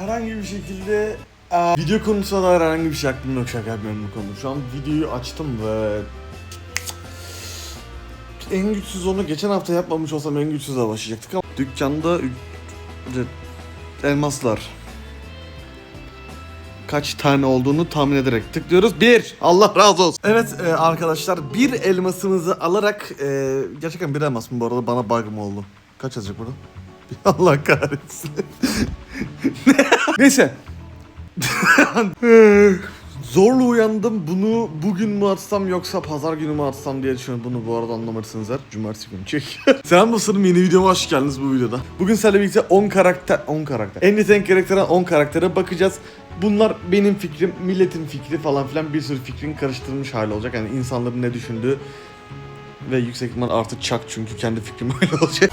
herhangi bir şekilde e, video konusuna dair herhangi bir şey aklımda yok şaka yapmıyorum bu konuda. Şu an videoyu açtım ve en güçsüz onu geçen hafta yapmamış olsam en güçsüzle başlayacaktık ama dükkanda elmaslar kaç tane olduğunu tahmin ederek tıklıyoruz. Bir. Allah razı olsun. Evet e, arkadaşlar bir elmasımızı alarak e, gerçekten bir elmas mı bu arada bana bug oldu? Kaç yazacak burada? Allah kahretsin. Neyse. Zorla uyandım. Bunu bugün mü atsam yoksa pazar günü mü atsam diye düşünüyorum. Bunu bu arada anlamadıysanız eğer cumartesi günü çek. Selam dostlarım yeni videoma hoş geldiniz bu videoda. Bugün sizlerle birlikte 10 karakter, 10 karakter. En yetenekli karakterden 10 karaktere bakacağız. Bunlar benim fikrim, milletin fikri falan filan bir sürü fikrin karıştırılmış hali olacak. Yani insanların ne düşündüğü ve yüksek ihtimal artı çak çünkü kendi fikrim öyle olacak.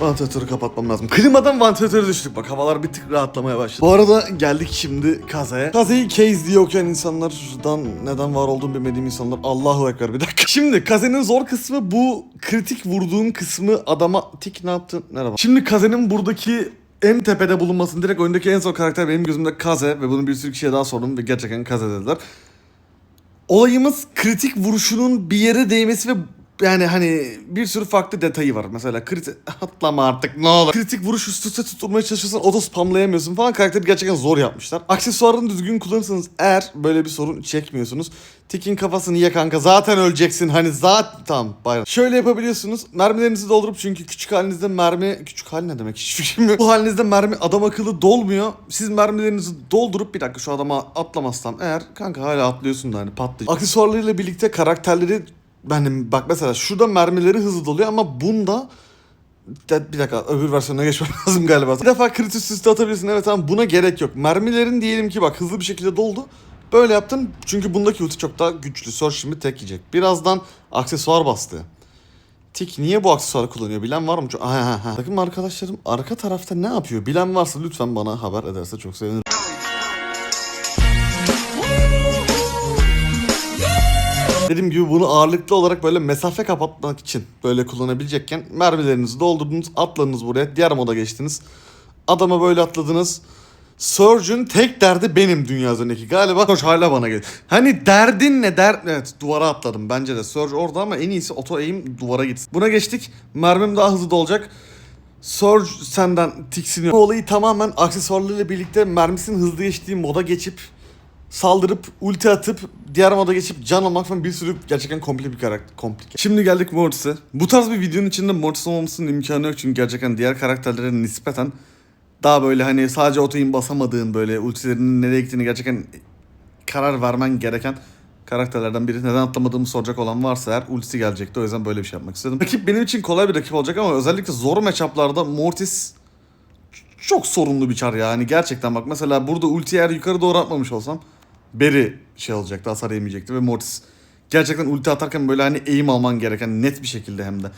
Vantilatörü kapatmam lazım. Klimadan vantilatöre düştük. Bak havalar bir tık rahatlamaya başladı. Bu arada geldik şimdi kazaya. Kazayı case diye okuyan insanlardan neden var olduğunu bilmediğim insanlar. Allahu Ekber bir dakika. Şimdi kazenin zor kısmı bu kritik vurduğun kısmı adama tik ne yaptın? Merhaba. Şimdi kazenin buradaki en tepede bulunmasını direkt oyundaki en zor karakter benim gözümde Kaze ve bunu bir sürü kişiye daha sordum ve gerçekten Kaze dediler. Olayımız kritik vuruşunun bir yere değmesi ve yani hani bir sürü farklı detayı var. Mesela kritik atlama artık ne olur. Kritik vuruş üst üste tutturmaya çalışırsan auto spamlayamıyorsun falan. Karakteri gerçekten zor yapmışlar. Aksesuarını düzgün kullanırsanız eğer böyle bir sorun çekmiyorsunuz. Tikin kafasını ye kanka zaten öleceksin. Hani zaten tamam bayram. Şöyle yapabiliyorsunuz. Mermilerinizi doldurup çünkü küçük halinizde mermi... Küçük hal ne demek hiçbir fikrim yok. Bu halinizde mermi adam akıllı dolmuyor. Siz mermilerinizi doldurup bir dakika şu adama atlamazsam eğer kanka hala atlıyorsun da hani patlayacak. Aksesuarlarıyla birlikte karakterleri ben bak mesela şurada mermileri hızlı doluyor ama bunda bir dakika öbür versiyona geçmem lazım galiba. Bir defa kritik süste atabilirsin evet ama buna gerek yok. Mermilerin diyelim ki bak hızlı bir şekilde doldu. Böyle yaptın çünkü bundaki ulti çok daha güçlü. Sor şimdi tek yiyecek. Birazdan aksesuar bastı. Tik niye bu aksesuarı kullanıyor bilen var mı? Çok- Ha, ha, ha. Takım arkadaşlarım arka tarafta ne yapıyor? Bilen varsa lütfen bana haber ederse çok sevinirim. Dediğim gibi bunu ağırlıklı olarak böyle mesafe kapatmak için böyle kullanabilecekken mermilerinizi doldurdunuz, atladınız buraya, diğer moda geçtiniz. Adama böyle atladınız. Surge'ün tek derdi benim dünya üzerindeki. Galiba hoş hala bana geliyor. Hani derdin ne der... Evet duvara atladım bence de. Surge orada ama en iyisi auto aim duvara gitsin. Buna geçtik. Mermim daha hızlı dolacak. Surge senden tiksiniyor. Bu olayı tamamen aksesuarlarıyla birlikte mermisinin hızlı geçtiği moda geçip saldırıp ulti atıp diğer moda geçip can almak falan bir sürü gerçekten komple bir karakter. Komplike. Şimdi geldik Mortis'e. Bu tarz bir videonun içinde Mortis olmamasının imkanı yok çünkü gerçekten diğer karakterlere nispeten daha böyle hani sadece otoyun basamadığın böyle ultilerinin nereye gittiğini gerçekten karar vermen gereken karakterlerden biri. Neden atlamadığımı soracak olan varsa eğer ultisi gelecekti. O yüzden böyle bir şey yapmak istedim. Rakip benim için kolay bir rakip olacak ama özellikle zor matchuplarda Mortis çok sorunlu bir çar yani gerçekten bak mesela burada ulti eğer yukarı doğru atmamış olsam Berry şey olacaktı hasar yemeyecekti ve Mortis gerçekten ulti atarken böyle hani eğim alman gereken net bir şekilde hem de.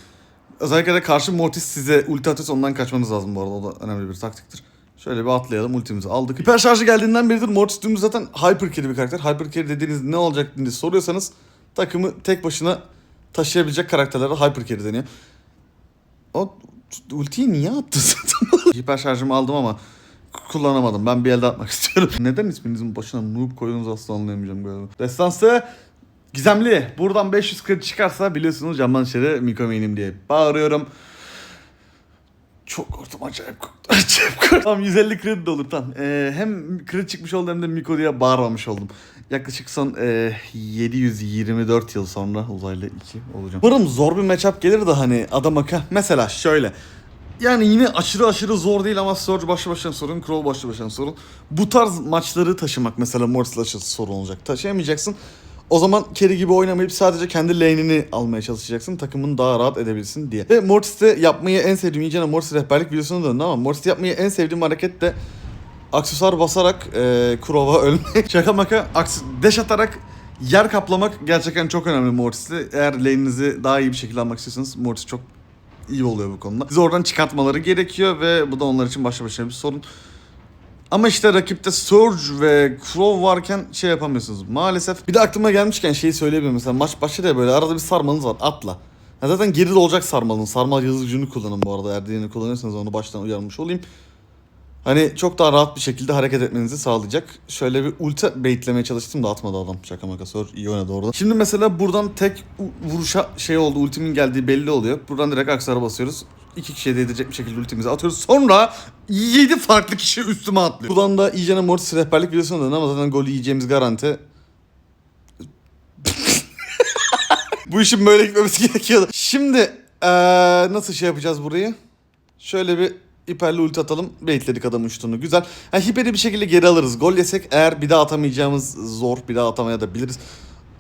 Özellikle de karşı Mortis size ulti atıyorsa ondan kaçmanız lazım bu arada o da önemli bir taktiktir. Şöyle bir atlayalım ultimizi aldık. Hiper şarjı geldiğinden beridir Mortis dümdüz zaten hyper carry bir karakter. Hyper carry dediğiniz ne olacak diye soruyorsanız takımı tek başına taşıyabilecek karakterlere hyper carry deniyor. O ultiyi niye attın zaten? Hiper şarjımı aldım ama kullanamadım. Ben bir elde atmak istiyorum. Neden isminizin başına noob koyduğunuzu asla anlayamayacağım galiba. Destansı Gizemli. Buradan 500 kredi çıkarsa biliyorsunuz camdan içeri Mikomi'nim diye bağırıyorum. Çok korktum acayip korktum. Acayip korktum. Tamam 150 kredi de olur tamam. Ee, hem kredi çıkmış oldu hem de Miko diye bağırmamış oldum. Yaklaşık son e, 724 yıl sonra uzaylı 2 olacağım. Umarım zor bir matchup gelir de hani adam aka. Mesela şöyle. Yani yine aşırı aşırı zor değil ama Surge başlı başına sorun, Crow başlı başına sorun. Bu tarz maçları taşımak mesela Mortis'le aşırı sorun olacak. Taşıyamayacaksın. O zaman carry gibi oynamayıp sadece kendi lane'ini almaya çalışacaksın. Takımını daha rahat edebilsin diye. Ve Mortis'te yapmayı en sevdiğim iyicene Mortis rehberlik videosuna döndü ama Mortis'te yapmayı en sevdiğim hareket de aksesuar basarak e, Crow'a ölmek. Şaka maka dash atarak yer kaplamak gerçekten çok önemli Mortis'te. Eğer lane'inizi daha iyi bir şekilde almak istiyorsanız Mortis çok iyi oluyor bu konuda. Sizi oradan çıkartmaları gerekiyor ve bu da onlar için başlı başına bir sorun. Ama işte rakipte Surge ve Crow varken şey yapamıyorsunuz. Maalesef. Bir de aklıma gelmişken şeyi söyleyebilirim. Mesela maç başladı ya böyle arada bir sarmanız var. Atla. Ya zaten geride olacak sarmalın. Sarmal yazıcını kullanın bu arada. Eğer diğerini kullanırsanız onu baştan uyarmış olayım. Hani çok daha rahat bir şekilde hareket etmenizi sağlayacak. Şöyle bir ulti baitlemeye çalıştım da atmadı adam. Şaka maka sor. iyi oynadı orada. Şimdi mesela buradan tek vuruşa şey oldu. Ultimin geldiği belli oluyor. Buradan direkt aksara basıyoruz. İki kişiye değdirecek bir şekilde ultimizi atıyoruz. Sonra 7 farklı kişi üstüme atlıyor. Buradan da iyicene Mortis rehberlik dön ama zaten golü yiyeceğimiz garanti. Bu işin böyle gitmemesi gerekiyordu. Şimdi eee, nasıl şey yapacağız burayı? Şöyle bir hiperli ulti atalım. Baitledik adamın şutunu. Güzel. Ha, hiperi bir şekilde geri alırız. Gol yesek eğer bir daha atamayacağımız zor. Bir daha atamaya da biliriz.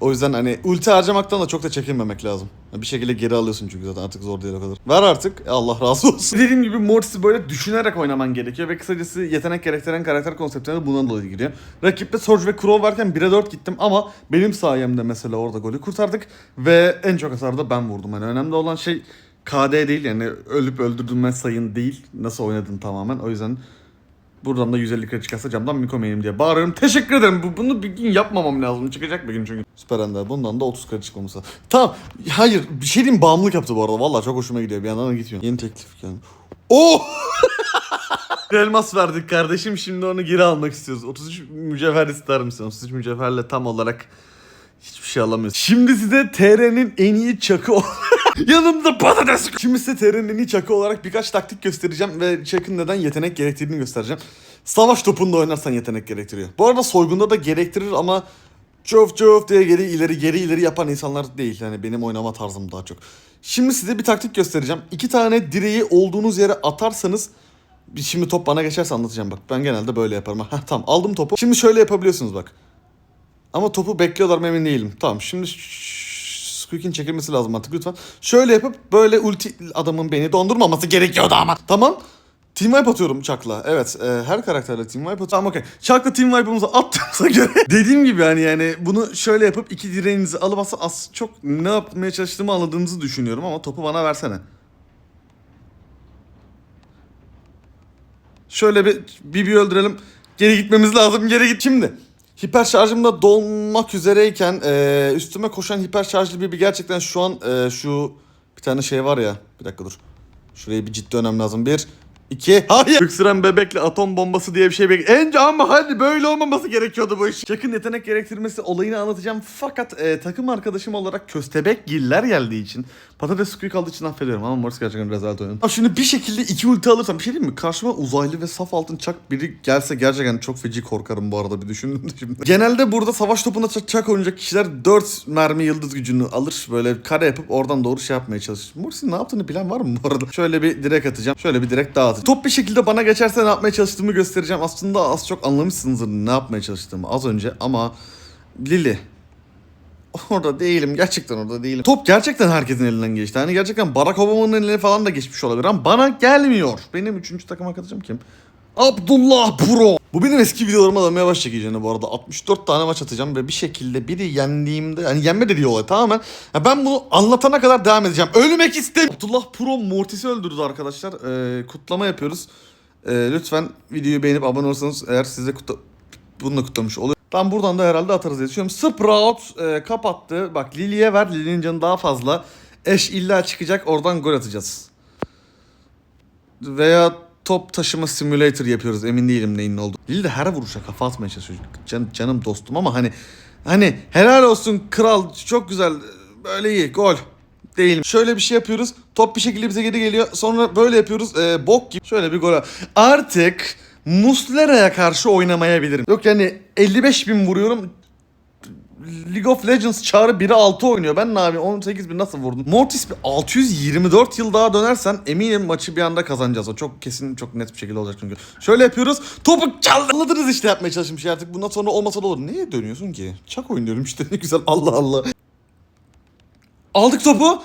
O yüzden hani ulti harcamaktan da çok da çekinmemek lazım. Bir şekilde geri alıyorsun çünkü zaten artık zor değil o kadar. Ver artık. Allah razı olsun. Dediğim gibi Mortis'i böyle düşünerek oynaman gerekiyor ve kısacası yetenek gerektiren karakter konseptine de bundan dolayı giriyor. Rakipte Surge ve Crow varken 1'e 4 gittim ama benim sayemde mesela orada golü kurtardık ve en çok hasarı da ben vurdum. Hani önemli olan şey KD değil yani ölüp öldürdüğün sayın değil. Nasıl oynadın tamamen. O yüzden Buradan da 150 kere çıkarsa camdan Miko diye bağırıyorum. Teşekkür ederim. Bu, bunu bir gün yapmamam lazım. Çıkacak bir gün çünkü. Süper Ender. Bundan da 30 kere çıkmaması. Tamam. Hayır. Bir şey diyeyim bağımlılık yaptı bu arada. Vallahi çok hoşuma gidiyor. Bir yandan da gitmiyor. Yeni teklif geldi. Oh! Elmas verdik kardeşim. Şimdi onu geri almak istiyoruz. 33 mücevher ister misin? 33 mücevherle tam olarak hiçbir şey alamıyorsun. Şimdi size TR'nin en iyi çakı o- Yanımda patates. Şimdi size TR'nin en iyi olarak birkaç taktik göstereceğim ve çakın neden yetenek gerektirdiğini göstereceğim. Savaş topunda oynarsan yetenek gerektiriyor. Bu arada soygunda da gerektirir ama çof çof diye geri ileri geri ileri yapan insanlar değil. Yani benim oynama tarzım daha çok. Şimdi size bir taktik göstereceğim. İki tane direği olduğunuz yere atarsanız Şimdi top bana geçerse anlatacağım bak. Ben genelde böyle yaparım. Heh, tamam aldım topu. Şimdi şöyle yapabiliyorsunuz bak. Ama topu bekliyorlar mı emin değilim. Tamam şimdi Squeak'in çekilmesi lazım artık lütfen. Şöyle yapıp böyle ulti adamın beni dondurmaması gerekiyordu ama. Tamam. Team wipe atıyorum Chuck'la. Evet e, her karakterle team wipe atıyorum. Tamam okey. Chuck'la team wipe'ımızı attığımıza göre dediğim gibi hani yani bunu şöyle yapıp iki direğinizi alıp aslında az çok ne yapmaya çalıştığımı anladığınızı düşünüyorum ama topu bana versene. Şöyle bir Bibi'yi öldürelim. Geri gitmemiz lazım. Geri git. Şimdi hiper şarjım da dolmak üzereyken e, üstüme koşan hiper şarjlı Bibi gerçekten şu an e, şu bir tane şey var ya. Bir dakika dur. Şuraya bir ciddi önem lazım. Bir, iki, hayır. Öksüren bebekle atom bombası diye bir şey bek. Ence ama hadi böyle olmaması gerekiyordu bu iş. Çakın yetenek gerektirmesi olayını anlatacağım. Fakat e, takım arkadaşım olarak köstebek giller geldiği için patates squeak kaldığı için affediyorum ama Morris gerçekten rezalet oynadı. Ama şimdi bir şekilde iki ulti alırsam bir şey diyeyim mi? Karşıma uzaylı ve saf altın çak biri gelse gerçekten çok feci korkarım bu arada bir düşündüm de şimdi. Genelde burada savaş topunda çak, çak oynayacak kişiler 4 mermi yıldız gücünü alır. Böyle kare yapıp oradan doğru şey yapmaya çalışır. Morris'in ne yaptığını bilen var mı bu arada? Şöyle bir direk atacağım. Şöyle bir direk daha atacağım. Top bir şekilde bana geçerse ne yapmaya çalıştığımı göstereceğim. Aslında az çok anlamışsınızdır ne yapmaya çalıştığımı az önce ama Lili Orada değilim. Gerçekten orada değilim. Top gerçekten herkesin elinden geçti. Hani gerçekten Barack Obama'nın eline falan da geçmiş olabilir ama bana gelmiyor. Benim üçüncü takım arkadaşım kim? Abdullah Pro. Bu benim eski videolarıma dönmeye başlayacak iyicene bu arada. 64 tane maç atacağım ve bir şekilde biri yendiğimde yani yenme dediği olay tamamen. Ya ben bunu anlatana kadar devam edeceğim. Ölmek istemiyorum. Abdullah Pro Mortis'i öldürdü arkadaşlar. Ee, kutlama yapıyoruz. Ee, lütfen videoyu beğenip abone olursanız eğer size kutla... Bunu da kutlamış oluyor. Tam buradan da herhalde atarız diye düşünüyorum. Sprout e, kapattı. Bak Lily'e ver. Lily'nin canı daha fazla. Eş illa çıkacak. Oradan gol atacağız. Veya top taşıma simulator yapıyoruz. Emin değilim neyin ne oldu. Lily de her vuruşa kafa atmaya çalışıyor. Can, canım dostum ama hani hani helal olsun kral çok güzel böyle iyi gol değilim. Şöyle bir şey yapıyoruz. Top bir şekilde bize geri geliyor. Sonra böyle yapıyoruz. E, bok gibi. Şöyle bir gol. Artık Muslera'ya karşı oynamayabilirim. Yok yani 55 bin vuruyorum. League of Legends çağrı 1'e 6 oynuyor. Ben ne yapayım 18 bin nasıl vurdum? Mortis bir 624 yıl daha dönersen eminim maçı bir anda kazanacağız. O çok kesin çok net bir şekilde olacak çünkü. Şöyle yapıyoruz. Topu çaldı. Anladınız işte yapmaya çalıştığım şey artık. Bundan sonra olmasa da olur. Niye dönüyorsun ki? Çak oynuyorum işte ne güzel. Allah Allah. Aldık topu.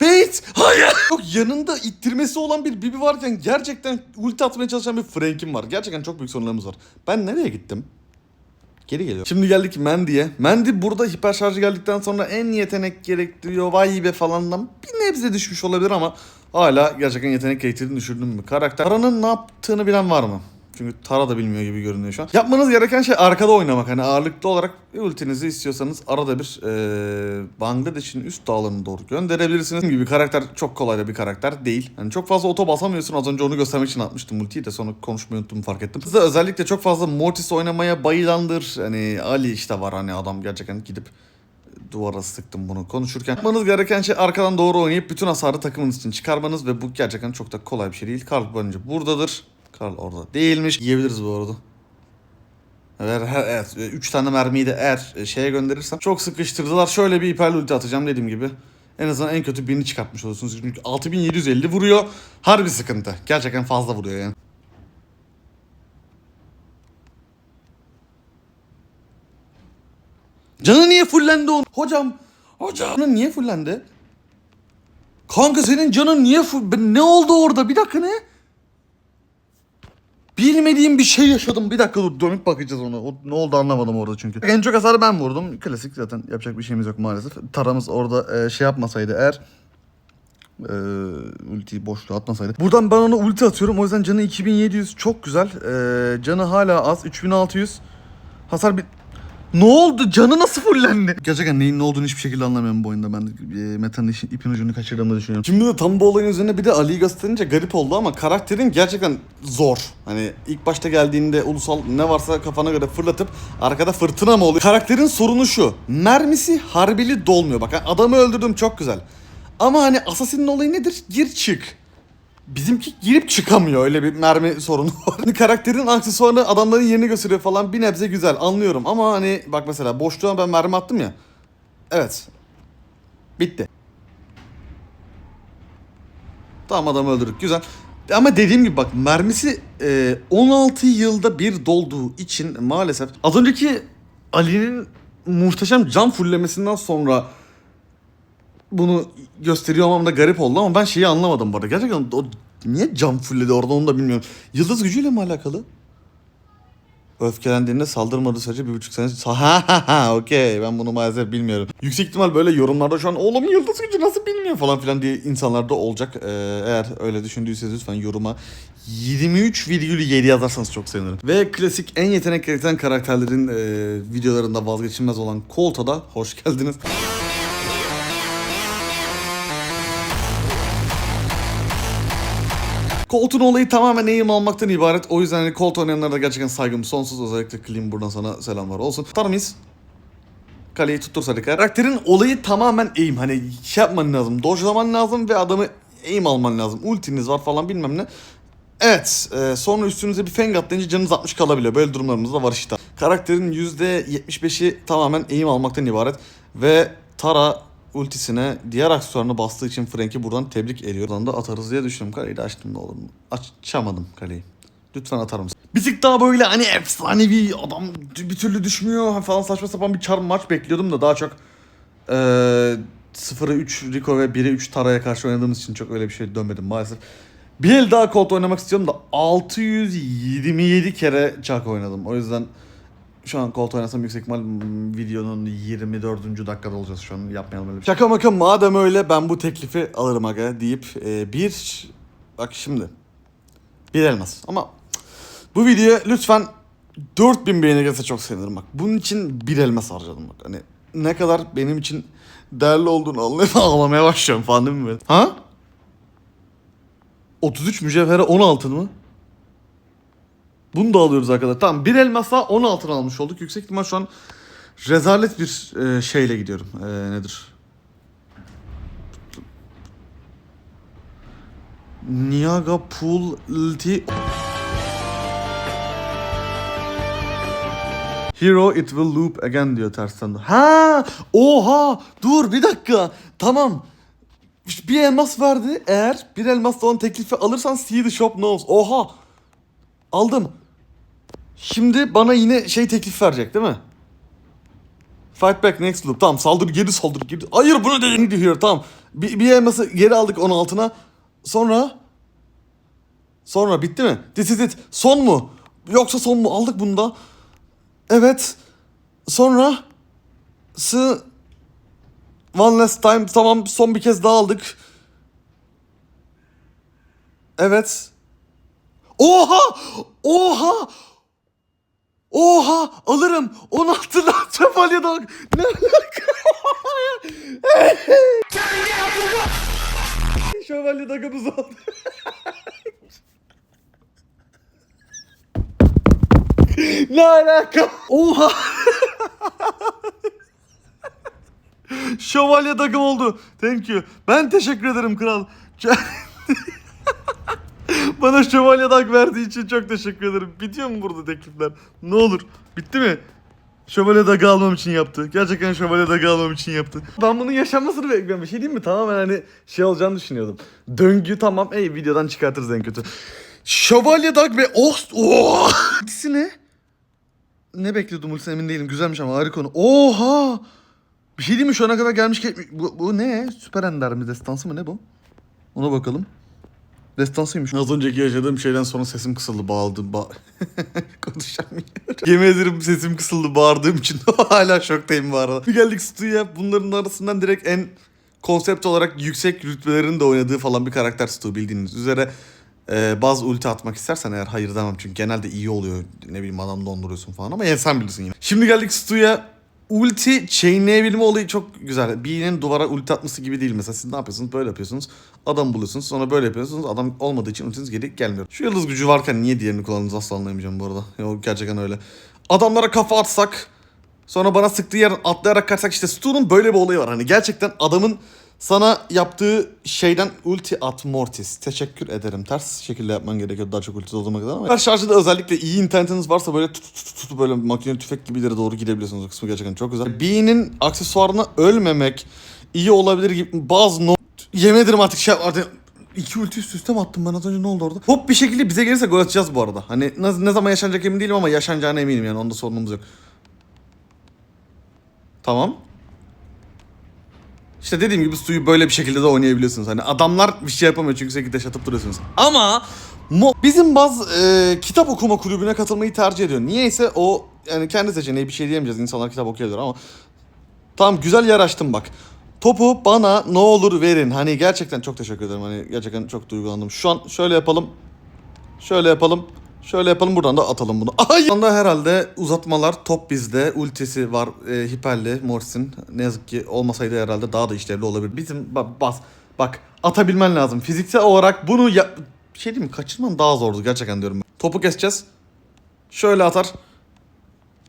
Bait! Hayır! Yok yanında ittirmesi olan bir Bibi varken gerçekten ulti atmaya çalışan bir Frank'im var. Gerçekten çok büyük sorunlarımız var. Ben nereye gittim? Geri geliyor. Şimdi geldik Mandy'ye. Mandy burada hiper şarjı geldikten sonra en yetenek gerektiriyor. Vay be falandan bir nebze düşmüş olabilir ama hala gerçekten yetenek gerektirdiğini düşündüm mü? Karakter. Paranın ne yaptığını bilen var mı? Çünkü Tara da bilmiyor gibi görünüyor şu an. Yapmanız gereken şey arkada oynamak. Hani ağırlıklı olarak ultinizi istiyorsanız arada bir eee Bangladeş'in üst dağlarına doğru gönderebilirsiniz. Dediğim gibi karakter çok kolay da bir karakter değil. Hani çok fazla oto basamıyorsun. Az önce onu göstermek için atmıştım ultiyi de sonra konuşmayı unuttum fark ettim. Size özellikle çok fazla Mortis oynamaya bayılandır. Hani Ali işte var hani adam gerçekten gidip duvara sıktım bunu konuşurken. Yapmanız gereken şey arkadan doğru oynayıp bütün hasarı takımınız için çıkarmanız ve bu gerçekten çok da kolay bir şey değil. Karl bence buradadır. Karl orada değilmiş. Yiyebiliriz bu arada. Eğer her, evet, 3 tane mermiyi de eğer e, şeye gönderirsem çok sıkıştırdılar. Şöyle bir hiper ulti atacağım dediğim gibi. En azından en kötü birini çıkartmış olursunuz. Çünkü 6750 vuruyor. Harbi sıkıntı. Gerçekten fazla vuruyor yani. Canı niye fullendi onun? Hocam, hocam. Canın niye fullendi? Kanka senin canın niye full... Ne oldu orada? Bir dakika ne? Bilmediğim bir şey yaşadım. Bir dakika dur dönüp bakacağız ona. O, ne oldu anlamadım orada çünkü. En çok hasarı ben vurdum. Klasik zaten yapacak bir şeyimiz yok maalesef. Taramız orada e, şey yapmasaydı eğer e, ultiyi boşluğa atmasaydı. Buradan ben ona ulti atıyorum. O yüzden canı 2700 çok güzel. E, canı hala az 3600. Hasar bir... Ne oldu? Canı nasıl fullendi? Gerçekten neyin ne olduğunu hiçbir şekilde anlamıyorum bu oyunda. Ben e, Meta'nın işin ipin ucunu kaçırdığımı düşünüyorum. Şimdi de tam bu olayın üzerine bir de Ali'yi gösterince garip oldu ama karakterin gerçekten zor. Hani ilk başta geldiğinde ulusal ne varsa kafana göre fırlatıp arkada fırtına mı oluyor? Karakterin sorunu şu. Mermisi harbili dolmuyor. Bak adamı öldürdüm çok güzel. Ama hani Assassin'in olayı nedir? Gir çık. Bizimki girip çıkamıyor öyle bir mermi sorunu var. Hani karakterin aksesuarı adamların yerini gösteriyor falan bir nebze güzel anlıyorum ama hani bak mesela boşluğa ben mermi attım ya. Evet. Bitti. Tamam adamı öldürdük güzel. Ama dediğim gibi bak mermisi e, 16 yılda bir dolduğu için maalesef az önceki Ali'nin muhteşem can fullemesinden sonra bunu gösteriyor olmam da garip oldu ama ben şeyi anlamadım bu arada. Gerçekten o niye cam fulledi orada onu da bilmiyorum. Yıldız gücüyle mi alakalı? Öfkelendiğinde saldırmadığı sürece bir buçuk sene... Ha ha ha okey ben bunu maalesef bilmiyorum. Yüksek ihtimal böyle yorumlarda şu an oğlum yıldız gücü nasıl bilmiyor falan filan diye insanlar da olacak. Ee, eğer öyle düşündüyseniz lütfen yoruma 23,7 yazarsanız çok sevinirim. Ve klasik en yetenek gerektiren karakterlerin e, videolarında vazgeçilmez olan Colt'a da hoş geldiniz. Colt'un olayı tamamen eğim almaktan ibaret. O yüzden hani Colt oynayanlara da gerçekten saygım sonsuz. Özellikle Klim buradan sana selamlar olsun. Tarmis. Kaleyi tuttursadık. Karakterin olayı tamamen eğim. Hani şey yapman lazım. Dojlaman lazım ve adamı eğim alman lazım. Ultiniz var falan bilmem ne. Evet. E, sonra üstünüze bir feng atlayınca canınız 60 kalabiliyor. Böyle durumlarımız da var işte. Karakterin %75'i tamamen eğim almaktan ibaret. Ve Tara ultisine diğer aksesuarını bastığı için Frank'i buradan tebrik ediyor. Buradan da atarız diye düşünüyorum. Kaleyi de açtım ne olur mu? Açamadım kaleyi. Lütfen atar mısın? Bir tık daha böyle hani efsanevi adam bir türlü düşmüyor falan saçma sapan bir charm maç bekliyordum da daha çok ee, 0'a 3 Rico ve 1'e 3 Tara'ya karşı oynadığımız için çok öyle bir şey dönmedim maalesef. Bir el daha Colt oynamak istiyorum da 627 kere Chuck oynadım. O yüzden şu an Colt oynasam yüksek ihtimal videonun 24. dakikada olacağız şu an yapmayalım öyle bir şey. Şaka maka madem öyle ben bu teklifi alırım aga deyip e, bir bak şimdi bir elmas ama bu videoya lütfen 4000 beğeni gelse çok sevinirim bak. Bunun için bir elmas harcadım bak. Hani ne kadar benim için değerli olduğunu anlayıp ağlamaya başlıyorum falan değil mi? Ha? 33 mücevhere 10 altın mı? Bunu da alıyoruz arkadaşlar. Tamam bir elmasla 10 altın almış olduk. Yüksek ihtimal şu an rezalet bir e, şeyle gidiyorum. E, nedir? Niaga Pool Ulti Hero it will loop again diyor tersten. Ha! Oha! Dur bir dakika. Tamam. Bir elmas verdi. Eğer bir elmasla olan teklifi alırsan see the shop knows. Oha! Aldım. Şimdi bana yine şey teklif verecek değil mi? Fight back next loop. Tamam saldır geri saldır geri. Hayır bunu değil diyor tamam. Bir, bir elması geri aldık onun altına. Sonra Sonra bitti mi? This is it. Son mu? Yoksa son mu? Aldık bunu da. Evet. Sonra sı One last time. Tamam son bir kez daha aldık. Evet. Oha! Oha! Oha! Alırım. 16 lan dog. Ne alaka? şövalye dogumuz oldu. ne alaka? Oha! Şövalye takım oldu. Thank you. Ben teşekkür ederim kral. Bana şövalye dag verdiği için çok teşekkür ederim. Bitiyor mu burada teklifler? Ne olur. Bitti mi? Şövalye dagı almam için yaptı. Gerçekten şövalye dagı almam için yaptı. Ben bunun yaşanmasını bekliyorum. Bir şey diyeyim mi? Tamamen hani şey olacağını düşünüyordum. Döngü tamam. Ey videodan çıkartırız en kötü. Şövalye dag ve Ost. Oh! İkisi ne? Ne bekliyordum ultisi emin değilim. Güzelmiş ama harika konu. Oha! Bir şey diyeyim mi? Şu ana kadar gelmiş. Bu, bu ne? Süper Ender mi? Destansı mı? Ne bu? Ona bakalım. Destansıymış. Az önceki yaşadığım şeyden sonra sesim kısıldı. Bağladım. Ba Konuşamıyorum. Yemin ederim sesim kısıldı bağırdığım için. Hala şoktayım bu arada. Bir geldik Stu'ya. Bunların arasından direkt en konsept olarak yüksek rütbelerin de oynadığı falan bir karakter Stu bildiğiniz üzere. Ee, bazı ulti atmak istersen eğer hayır demem çünkü genelde iyi oluyor. Ne bileyim adam donduruyorsun falan ama ya sen bilirsin yine. Şimdi geldik Stu'ya. Ulti chainleyebilme olayı çok güzel. Birinin duvara ulti atması gibi değil mesela. Siz ne yapıyorsunuz? Böyle yapıyorsunuz. Adam buluyorsunuz. Sonra böyle yapıyorsunuz. Adam olmadığı için ultiniz geri gelmiyor. Şu yıldız gücü varken niye diğerini kullandınız asla anlayamayacağım bu arada. Yok gerçekten öyle. Adamlara kafa atsak Sonra bana sıktığı yer atlayarak kaçsak işte Stu'nun böyle bir olayı var. Hani gerçekten adamın sana yaptığı şeyden ulti at mortis. Teşekkür ederim. Ters şekilde yapman gerekiyor daha çok ulti olduğuma kadar ama. Her şarjda özellikle iyi internetiniz varsa böyle tut tut tut böyle makine tüfek gibi ileri doğru gidebiliyorsunuz. O kısmı gerçekten çok güzel. B'nin aksesuarına ölmemek iyi olabilir gibi bazı no... Yemin ederim artık şey artık İki ulti üst üste mi attım ben az önce ne oldu orada? Hop bir şekilde bize gelirse gol atacağız bu arada. Hani ne, ne zaman yaşanacak emin değilim ama yaşanacağına eminim yani onda sorunumuz yok. Tamam. İşte dediğim gibi suyu böyle bir şekilde de oynayabiliyorsunuz. Hani adamlar bir şey yapamıyor çünkü sürekli atıp duruyorsunuz. Ama mo- bizim bazı e, kitap okuma kulübüne katılmayı tercih ediyor. Niyeyse o yani kendi seçeneği bir şey diyemeyeceğiz. İnsanlar kitap okuyorlar ama Tamam güzel yer açtım bak. Topu bana ne olur verin. Hani gerçekten çok teşekkür ederim. Hani gerçekten çok duygulandım. Şu an şöyle yapalım. Şöyle yapalım. Şöyle yapalım buradan da atalım bunu. Ay! Anda herhalde uzatmalar top bizde. Ultisi var e, hiperli Morsin. Ne yazık ki olmasaydı herhalde daha da işlevli olabilir. Bizim ba- bas bak atabilmen lazım. Fiziksel olarak bunu ya şey diyeyim mi? Kaçırman daha zordu gerçekten diyorum. ben. Topu keseceğiz. Şöyle atar.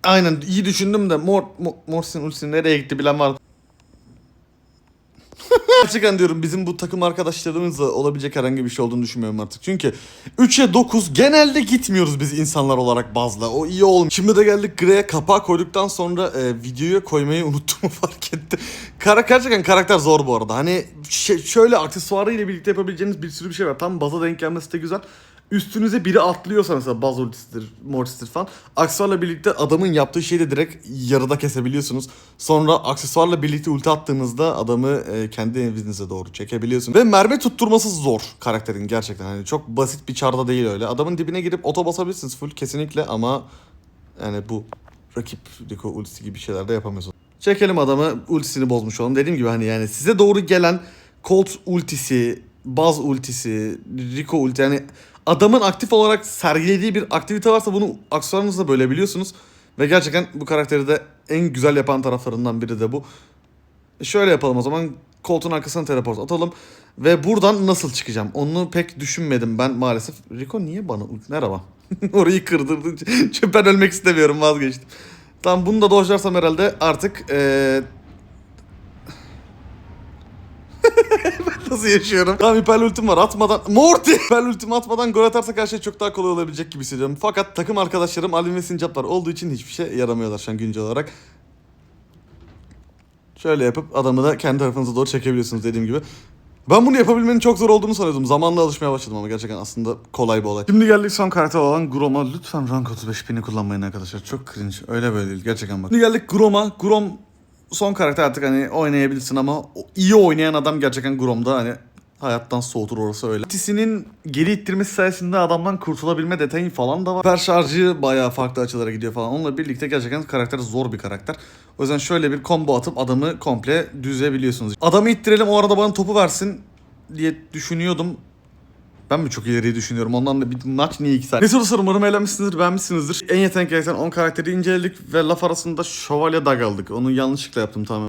Aynen iyi düşündüm de Mor, Mor Morsin Ulsin nereye gitti bilen var. Gerçekten diyorum bizim bu takım arkadaşlarımızla olabilecek herhangi bir şey olduğunu düşünmüyorum artık. Çünkü 3'e 9 genelde gitmiyoruz biz insanlar olarak bazla. O iyi olmuyor. Şimdi de geldik Grey'e kapağı koyduktan sonra e, videoya koymayı unuttuğumu fark ettim. Kara, gerçekten karakter zor bu arada. Hani şöyle aksesuarı ile birlikte yapabileceğiniz bir sürü bir şey var. Tam baza denk gelmesi de güzel. Üstünüze biri atlıyorsa mesela baz ultisidir, mortistir falan. Aksesuarla birlikte adamın yaptığı şeyi de direkt yarıda kesebiliyorsunuz. Sonra aksesuarla birlikte ulti attığınızda adamı e, kendi evinize doğru çekebiliyorsunuz. Ve mermi tutturması zor karakterin gerçekten. Hani çok basit bir çarda değil öyle. Adamın dibine girip oto basabilirsiniz full kesinlikle ama yani bu rakip Rico ultisi gibi şeyler de yapamıyorsunuz. Çekelim adamı ultisini bozmuş olalım. Dediğim gibi hani yani size doğru gelen Colt ultisi, Baz ultisi, Rico ulti yani adamın aktif olarak sergilediği bir aktivite varsa bunu aksesuarınızla bölebiliyorsunuz. Ve gerçekten bu karakteri de en güzel yapan taraflarından biri de bu. E Şöyle yapalım o zaman. Colt'un arkasına teleport atalım. Ve buradan nasıl çıkacağım? Onu pek düşünmedim ben maalesef. Rico niye bana... Merhaba. Orayı kırdırdın. Çünkü ben ölmek istemiyorum vazgeçtim. Tamam bunu da dojlarsam herhalde artık eee Nasıl yaşıyorum? Tamam hiper ultim var atmadan... Morty! Hiper ultimi atmadan gol atarsak her şey çok daha kolay olabilecek gibi hissediyorum. Fakat takım arkadaşlarım Alvin ve Sincaplar olduğu için hiçbir şey yaramıyorlar şu an güncel olarak. Şöyle yapıp adamı da kendi tarafınıza doğru çekebiliyorsunuz dediğim gibi. Ben bunu yapabilmenin çok zor olduğunu sanıyordum. Zamanla alışmaya başladım ama gerçekten aslında kolay bir olay. Şimdi geldik son karakter olan Grom'a. Lütfen rank 35 pini kullanmayın arkadaşlar. Çok cringe. Öyle böyle değil. Gerçekten bak. Şimdi geldik Grom'a. Grom son karakter artık hani oynayabilirsin ama iyi oynayan adam gerçekten Grom'da hani hayattan soğutur orası öyle. Ultisinin geri ittirmesi sayesinde adamdan kurtulabilme detayı falan da var. Süper şarjı bayağı farklı açılara gidiyor falan. Onunla birlikte gerçekten karakter zor bir karakter. O yüzden şöyle bir combo atıp adamı komple düzebiliyorsunuz. Adamı ittirelim o arada bana topu versin diye düşünüyordum. Ben mi çok ileriyi düşünüyorum? Ondan da bir maç niye 2 saat? Neyse dostlar umarım eğlenmişsinizdir, beğenmişsinizdir. En yetenekli gerçekten 10 karakteri inceledik ve laf arasında şövalye dag aldık. Onu yanlışlıkla yaptım tamamen.